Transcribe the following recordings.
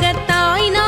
உலகத்தாய் நான்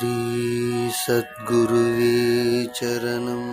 श्रीसद्गुरुवे चरणम्